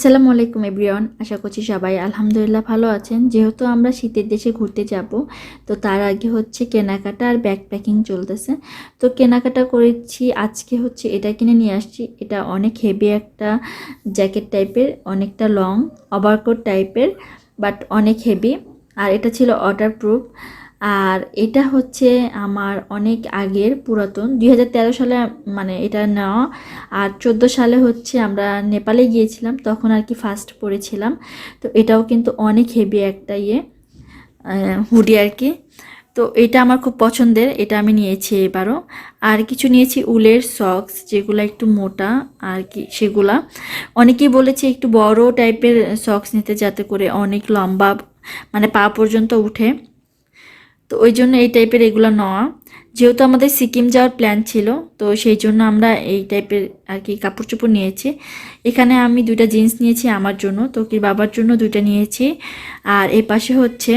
আসসালামু আলাইকুম এভরিওয়ান, আশা করছি সবাই আলহামদুলিল্লাহ ভালো আছেন। যেহেতু আমরা শীতের দেশে ঘুরতে যাব, তো তার আগে হচ্ছে কেনাকাটা আর ব্যাগ প্যাকিং চলতেছে। তো কেনাকাটা করেছি, আজকে হচ্ছে এটা কিনে নিয়ে আসছি। এটা অনেক হেভি একটা জ্যাকেট টাইপের অনেকটা লং ওভারকোট টাইপের বাট অনেক হেভি আর এটা ছিল ওয়াটার প্রুফ আর এটা হচ্ছে আমার অনেক আগের পুরাতন, দুই হাজার তেরো সালে মানে এটা নেওয়া। আর চোদ্দ সালে হচ্ছে আমরা নেপালে গিয়েছিলাম, তখন আর কি ফার্স্ট পড়েছিলাম। তো এটাও কিন্তু অনেক হেভি একটা ইয়ে হুডি আর কি। তো এটা আমার খুব পছন্দের, এটা আমি নিয়েছি এবারও। আর কিছু নিয়েছি উলের সক্স যেগুলো একটু মোটা আর কি, সেগুলা। অনেকেই বলেছে একটু বড় টাইপের সক্স নিতে যাতে করে অনেক লম্বা মানে পা পর্যন্ত উঠে। তো ওই জন্য এই টাইপের এগুলো নেওয়া। যেহেতু আমাদের সিকিম যাওয়ার প্ল্যান ছিল, তো সেই জন্য আমরা এই টাইপের আর কি কাপড় চোপড় নিয়েছি। এখানে আমি দুইটা জিন্স নিয়েছি আমার জন্য, তো কি বাবার জন্য দুইটা নিয়েছি। আর এই পাশে হচ্ছে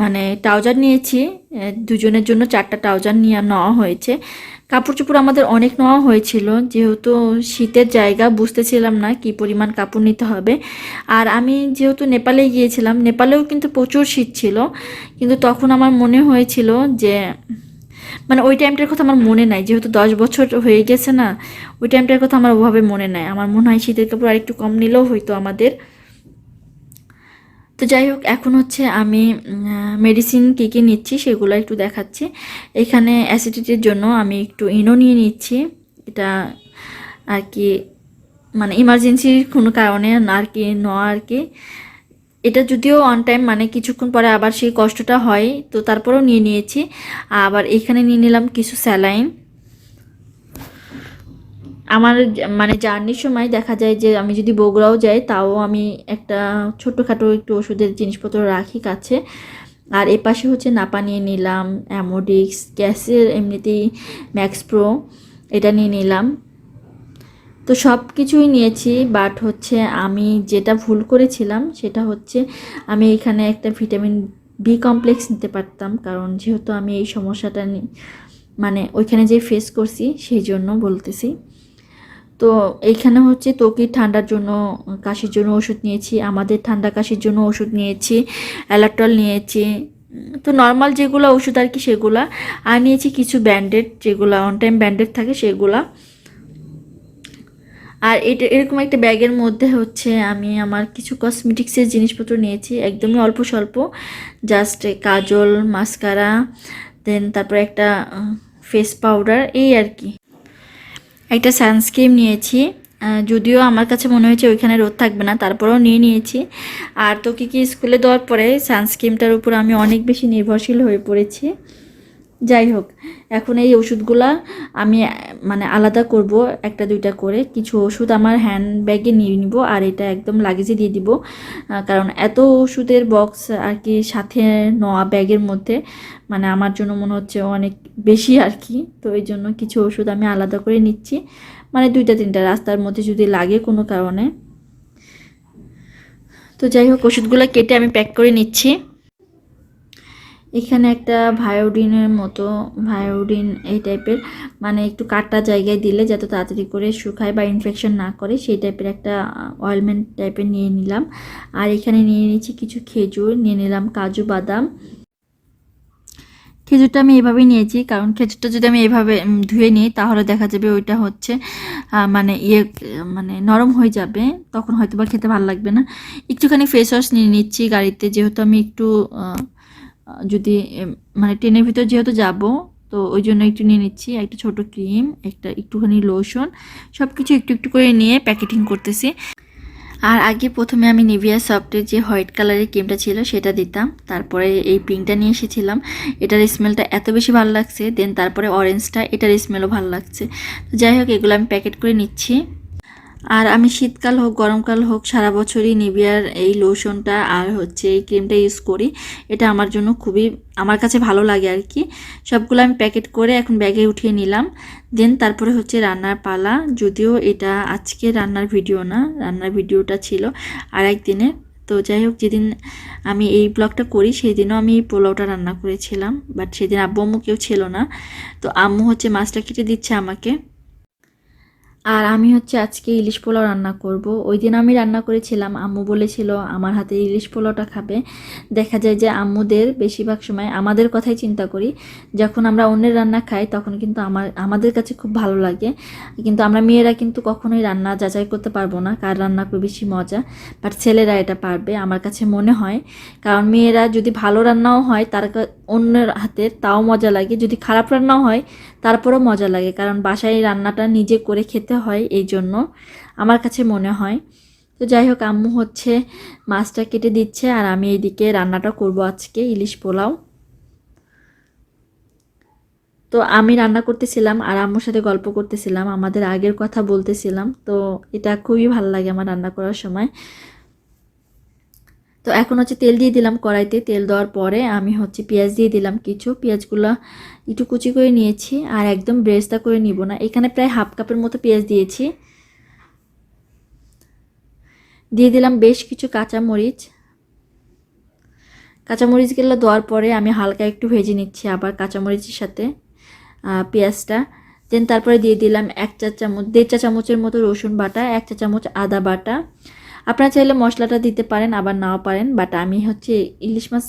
মানে ট্রাউজার নিয়েছি দুজনের জন্য চারটা ট্রাউজার নিয়ে নেওয়া হয়েছে। কাপড় চোপড় আমাদের অনেক নেওয়া হয়েছিল, যেহেতু শীতের জায়গা, বুঝতেছিলাম না কি পরিমাণ কাপড় নিতে হবে। আর আমি যেহেতু নেপালে গিয়েছিলাম, নেপালেও কিন্তু প্রচুর শীত ছিল, কিন্তু তখন আমার মনে হয়েছিল যে মানে ওই টাইমটার কথা আমার মনে নাই, যেহেতু দশ বছর হয়ে গেছে না, ওই টাইমটার কথা আমার ওভাবে মনে নাই। আমার মনে হয় শীতের কাপড় আর একটু কম নিলেও হয়তো আমাদের। তো যাই হোক, এখন হচ্ছে আমি মেডিসিন কী কী নিচ্ছি সেগুলো একটু দেখাচ্ছি। এখানে অ্যাসিডিটির জন্য আমি একটু ইনো নিয়ে নিচ্ছি। এটা আর কি মানে ইমার্জেন্সির কোনো কারণে আর কি নেওয়া আর কি। এটা যদিও অন টাইম মানে কিছুক্ষণ পরে আবার সেই কষ্টটা হয়, তো তারপরেও নিয়ে নিয়েছি। আবার এখানে নিয়ে নিলাম কিছু স্যালাইন আমার মানে জার্নির সময় দেখা যায় যে আমি যদি বগুড়াও যাই, তাও আমি একটা ছোটোখাটো একটু ওষুধের জিনিসপত্র রাখি কাছে। আর এ পাশে হচ্ছে নাপা নিয়ে নিলাম, অ্যামোডিক্স, গ্যাসের এমনিতেই ম্যাক্স প্রো, এটা নিয়ে নিলাম। তো সব কিছুই নিয়েছি, বাট হচ্ছে আমি যেটা ভুল করেছিলাম, সেটা হচ্ছে আমি এখানে একটা ভিটামিন বি কমপ্লেক্স নিতে পারতাম, কারণ যেহেতু আমি এই সমস্যাটা মানে ওইখানে যে ফেস করছি, সেই জন্য বলতেছি। তো এইখানে হচ্ছে ত্বকির ঠান্ডার জন্য, কাশির জন্য ওষুধ নিয়েছি, আমাদের ঠান্ডা কাশির জন্য ওষুধ নিয়েছি অ্যালাটল নিয়েছি। তো নর্মাল যেগুলো ওষুধ আর কি সেগুলা, আর নিয়েছি কিছু ব্যান্ডেড যেগুলো, অন টাইম ব্যান্ডেড থাকে সেগুলা। আর এটা এরকম একটা ব্যাগের মধ্যে হচ্ছে আমি আমার কিছু কসমেটিক্সের জিনিসপত্র নিয়েছি, একদমই অল্প স্বল্প। জাস্ট কাজল, মাস্কারা, দেন তারপর একটা ফেস পাউডার, এই আর কি। একটা সানস্ক্রিম নিয়েছি। যদিও আমার কাছে মনে হয়েছে ওইখানে রোদ থাকবে না, তারপরেও নিয়ে নিয়েছি। আর তো কি কি স্কুলে দেওয়ার পরে সানস্ক্রিমটার উপর আমি অনেক বেশি নির্ভরশীল হয়ে পড়েছি। যাই হোক এখন এই ওষুধগুলা আমি মানে আলাদা করব একটা দুইটা করে। কিছু ওষুধ আমার হ্যান্ড ব্যাগে নিয়ে নিব আর এটা একদম লাগেজে দিয়ে দিব। কারণ এত ওষুধের বক্স আর কি সাথে নেওয়া ব্যাগের মধ্যে মানে আমার জন্য মনে হচ্ছে অনেক বেশি আর কি। তো এই জন্য কিছু ওষুধ আমি আলাদা করে নিচ্ছি। মানে দুইটা, তিনটা রাস্তার মধ্যে যদি লাগে কোনো কারণে। তো যাই হোক ওষুধগুলো কেটে আমি প্যাক করে নিচ্ছি। এখানে একটা ভায়োডিনের মতো, ভায়োডিন এই টাইপের মানে একটু কাটা জায়গায় দিলে যাতে তাড়াতাড়ি করে শুকায় বা ইনফেকশন না করে, সেই টাইপের একটা অয়েলমেন্ট টাইপের নিয়ে নিলাম। আর এখানে নিয়ে নিচ্ছি কিছু খেজুর, নিয়ে নিলাম কাজু বাদাম। খেজুরটা আমি এভাবেই নিয়েছি, কারণ খেজুরটা যদি আমি এভাবে ধুয়ে নিই, তাহলে দেখা যাবে ওইটা হচ্ছে মানে ইয়ে মানে নরম হয়ে যাবে, তখন হয়তো বা খেতে ভালো লাগবে না। একটুখানি ফেস ওয়াশ নিয়ে নিচ্ছি গাড়িতে, যেহেতু আমি একটু যদি মানে ট্রেনের ভিতর যেহেতু যাব, তো ওই জন্য একটু নিয়ে নিচ্ছি। একটা ছোট ক্রিম, একটা একটুখানি লোশন সব কিছু একটু একটু করে নিয়ে প্যাকেটিং করতেছি। আর আগে প্রথমে আমি নিভিয়া সফটের যে হোয়াইট কালারের ক্রিমটা ছিল, সেটা দিতাম। তারপরে এই পিঙ্কটা নিয়ে এসেছিলাম। এটার স্মেলটা এত বেশি ভালো লাগছে, দেন তারপরে অরেঞ্জটা এটার স্মেলও ভালো লাগছে। যাই হোক, এগুলো আমি প্যাকেট করে নিচ্ছি। আর আমি শীতকাল হোক, গরমকাল হোক, সারা বছরই নিভিয়ার এই লোশনটা আর হচ্ছে এই ক্রিমটা ইউজ করি। এটা আমার জন্য খুবই, আমার কাছে ভালো লাগে আর কি। সবগুলো আমি প্যাকেট করে এখন ব্যাগে উঠিয়ে নিলাম। দেন তারপরে হচ্ছে রান্নার পালা। যদিও এটা আজকে রান্নার ভিডিও না, রান্নার ভিডিওটা ছিল আর একদিনে তো যাই হোক, যেদিন আমি এই ব্লগটা করি সেই দিনও আমি পোলাওটা রান্না করেছিলাম। বাট সেদিন আব্বু আম্মু কেউ ছিল না। তো আম্মু হচ্ছে মাছটা কেটে দিচ্ছে আমাকে। আর আমি হচ্ছে আজকে ইলিশ পোলাও রান্না করব। ওই দিন আমি রান্না করেছিলাম, আম্মু বলেছিল আমার হাতে ইলিশ পোলাওটা খাবে। দেখা যায় যে আম্মুদের বেশিরভাগ সময় আমাদের কথাই চিন্তা করি। যখন আমরা অন্যের রান্না খাই তখন কিন্তু আমার, আমাদের কাছে খুব ভালো লাগে। কিন্তু আমরা মেয়েরা কিন্তু কখনোই রান্না যাচাই করতে পারব না, কার রান্না করে বেশি মজা। বাট ছেলেরা এটা পারবে আমার কাছে মনে হয়। কারণ মেয়েরা যদি ভালো রান্নাও হয়, তার অন্যের হাতের তাও মজা লাগে। যদি খারাপ রান্নাও হয়, তারপরেও মজা লাগে। কারণ বাসায় রান্নাটা নিজে করে খেতে হয় এই জন্য, আমার কাছে মনে হয়। তো যাই হোক, আম্মু হচ্ছে মাছটা কেটে দিচ্ছে আর আমি এইদিকে রান্নাটা করব আজকে, ইলিশ পোলাও। তো আমি রান্না করতেছিলাম আর আম্মুর সাথে গল্প করতেছিলাম, আমাদের আগের কথা বলতেছিলাম। তো এটা খুবই ভালো লাগে আমার রান্না করার সময়। তো এখন হচ্ছে তেল দিয়ে দিলাম কড়াইতে। তেল দেওয়ার পরে আমি হচ্ছে পেঁয়াজ দিয়ে দিলাম কিছু। পেঁয়াজগুলো একটু কুচি করে নিয়েছি আর একদম ব্রেস্তা করে নিব না। এখানে প্রায় হাফ কাপের মতো পেঁয়াজ দিয়েছি। দিয়ে দিলাম বেশ কিছু কাঁচামরিচ। কাঁচামরিচগুলো দেওয়ার পরে আমি হালকা একটু ভেজে নিচ্ছি আবার কাঁচামরিচের সাথে পেঁয়াজটা। দেন তারপরে দিয়ে দিলাম এক চা চামচ দেড় চা চামচের মতো রসুন বাটা, এক চা চামচ আদা বাটা। আপনারা চাইলে মশলাটা দিতে পারেন, আবার নাও পারেন বাট আমি হচ্ছে ইলিশ মাছ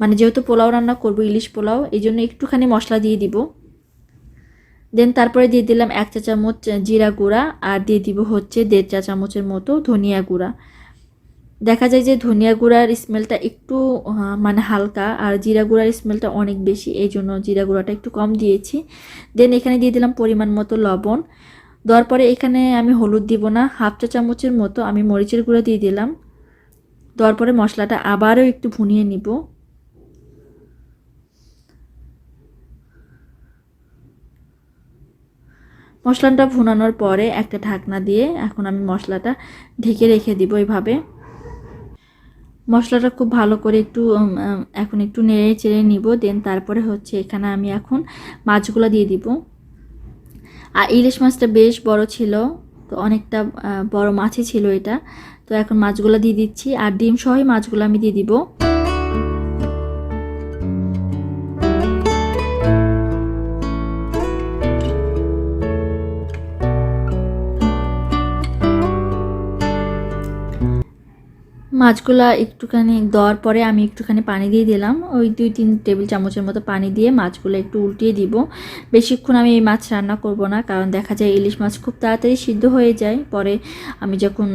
মানে যেহেতু পোলাও রান্না করব ইলিশ পোলাও এই জন্য একটুখানি মশলা দিয়ে দিব। দেন তারপরে দিয়ে দিলাম এক চা চামচ জিরা গুঁড়া, আর দিয়ে দিব হচ্ছে দেড় চা চামচের মতো ধনিয়া গুঁড়া। দেখা যায় যে ধনিয়া গুঁড়ার স্মেলটা একটু মানে হালকা, আর জিরা গুঁড়ার স্মেলটা অনেক বেশি এই জন্য জিরা গুঁড়াটা একটু কম দিয়েছি। দেন এখানে দিয়ে দিলাম পরিমাণ মতো লবণ। দেওয়ার পরে এখানে আমি হলুদ দিব না, হাফ চা চামচের মতো আমি মরিচের গুঁড়ো দিয়ে দিলাম। দেওয়ার পরে মশলাটা আবারও একটু ভুনিয়ে নিব। মশলাটা ভুনানোর পরে একটা ঢাকনা দিয়ে এখন আমি মশলাটা ঢেকে রেখে দিব এইভাবে মশলাটা খুব ভালো করে একটু এখন একটু নেড়ে চেড়ে নিব, দেন তারপরে হচ্ছে এখানে আমি এখন মাছগুলো দিয়ে দিব। আর ইলিশ মাছটা বেশ বড় ছিল, তো অনেকটা বড় মাছই ছিল এটা। তো এখন মাছগুলো দিয়ে দিচ্ছি, আর ডিম সহই মাছগুলো আমি দিয়ে দিব। মাছগুলা একটুখানি দেওয়ার পরে আমি একটুখানি পানি দিয়ে দিলাম। ওই দুই তিন টেবিল চামচের মতো পানি দিয়ে মাছগুলো একটু উল্টিয়ে দিব। বেশিক্ষণ আমি এই মাছ রান্না করব না, কারণ দেখা যায় ইলিশ মাছ খুব তাড়াতাড়ি সিদ্ধ হয়ে যায়। পরে আমি যখন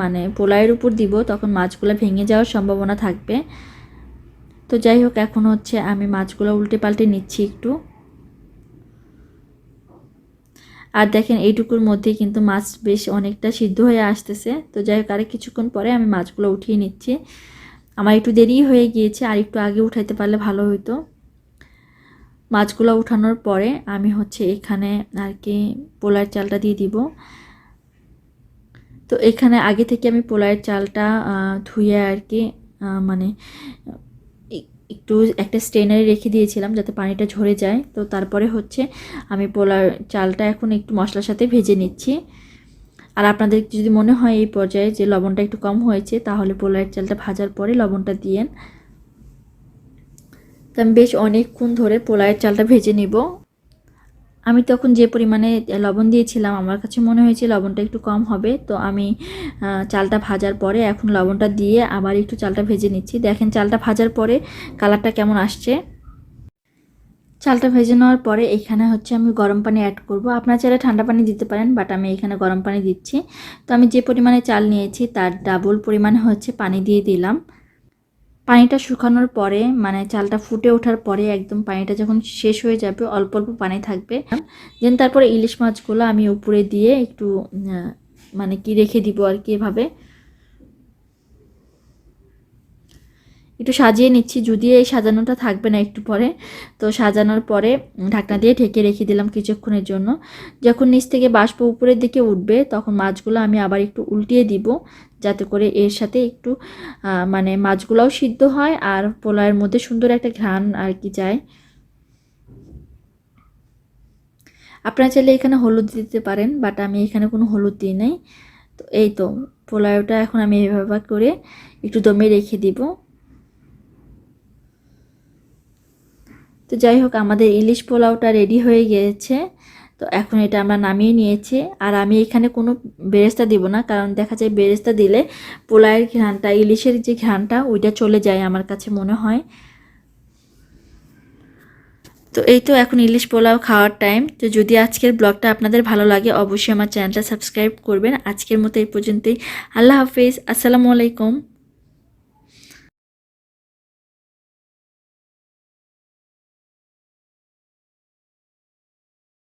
মানে পোলাইয়ের উপর দিব, তখন মাছগুলো ভেঙে যাওয়ার সম্ভাবনা থাকবে। তো যাই হোক, এখন হচ্ছে আমি মাছগুলো উল্টে পাল্টে নিচ্ছি একটু। আর দেখেন এইটুকুর মধ্যেই কিন্তু মাছ বেশ অনেকটা সিদ্ধ হয়ে আসতেছে। তো যাই হোক, আরেক কিছুক্ষণ পরে আমি মাছগুলো উঠিয়ে নিচ্ছি। আমার একটু দেরি হয়ে গিয়েছে, আর একটু আগে উঠাইতে পারলে ভালো হতো মাছগুলো উঠানোর পরে আমি হচ্ছে এখানে আর কি পোলার চালটা দিয়ে দিব। তো এখানে আগে থেকে আমি পোলায়ের চালটা ধুয়ে আর কি মানে একটু একটা স্ট্রেনারে রেখে দিয়েছিলাম যাতে পানিটা ঝরে যায়। তো তারপরে হচ্ছে আমি পোলার চালটা এখন একটু মশলার সাথে ভেজে নিচ্ছি। আর আপনাদের যদি মনে হয় এই পর্যায়ে যে লবণটা একটু কম হয়েছে, তাহলে পোলার চালটা ভাজার পরে লবণটা দিয়েন। তো আমি বেশ অনেকক্ষণ ধরে পোলায়ের চালটা ভেজে নিব। আমি তখন যে পরিমাণে লবণ দিয়েছিলাম, আমার কাছে মনে হয়েছে লবণটা একটু কম হবে। তো আমি চালটা ভাজার পরে এখন লবণটা দিয়ে আবার একটু চালটা ভেজে নিচ্ছি। দেখেন চালটা ভাজার পরে কালারটা কেমন আসছে। চালটা ভেজে নেওয়ার পরে এখানে হচ্ছে আমি গরম পানি অ্যাড করব। আপনারা চাইলে ঠান্ডা পানি দিতে পারেন বাট আমি এখানে গরম পানি দিচ্ছি। তো আমি যে পরিমাণে চাল নিয়েছি, তার ডাবল পরিমাণে হচ্ছে পানি দিয়ে দিলাম। পানিটা শুকানোর পরে মানে চালটা ফুটে ওঠার পরে একদম পানিটা যখন শেষ হয়ে যাবে, অল্প অল্প পানি থাকবে দেন তারপরে ইলিশ মাছগুলো আমি উপরে দিয়ে একটু মানে কি রেখে দিব আর কি এভাবে একটু সাজিয়ে নিচ্ছি, যদিও এই সাজানোটা থাকবে না একটু পরে। তো সাজানোর পরে ঢাকনা দিয়ে ঢেকে রেখে দিলাম কিছুক্ষণের জন্য। যখন নিচ থেকে বাষ্প উপরের দিকে উঠবে, তখন মাছগুলো আমি আবার একটু উল্টিয়ে দিব, যাতে করে এর সাথে একটু মানে মাছগুলোও সিদ্ধ হয় আর পোলাওয়ের মধ্যে সুন্দর একটা ঘ্রাণ আর কি যায়। আপনারা চাইলে এখানে হলুদ দিতে পারেন বাট আমি এখানে কোনো হলুদ দিই নাই। তো এই তো, পোলাওটা এখন আমি এইভাবে করে একটু দমে রেখে দিব। তো যাই হোক, আমাদের ইলিশ পোলাওটা রেডি হয়ে গিয়েছে। তো এখন এটা আমরা নামিয়ে নিয়েছি। আর আমি এখানে কোনো বেরেস্তা দিব না, কারণ দেখা যায় বেরেস্তা দিলে পোলায়ের ঘ্রানটা ইলিশের যে ঘ্রানটা ওইটা চলে যায় আমার কাছে মনে হয়। তো এই তো এখন ইলিশ পোলাও খাওয়ার টাইম তো যদি আজকের ব্লগটা আপনাদের ভালো লাগে, অবশ্যই আমার চ্যানেলটা সাবস্ক্রাইব করবেন। আজকের মতো এই পর্যন্তই। আল্লাহ হাফিজ। আসসালামু আলাইকুম।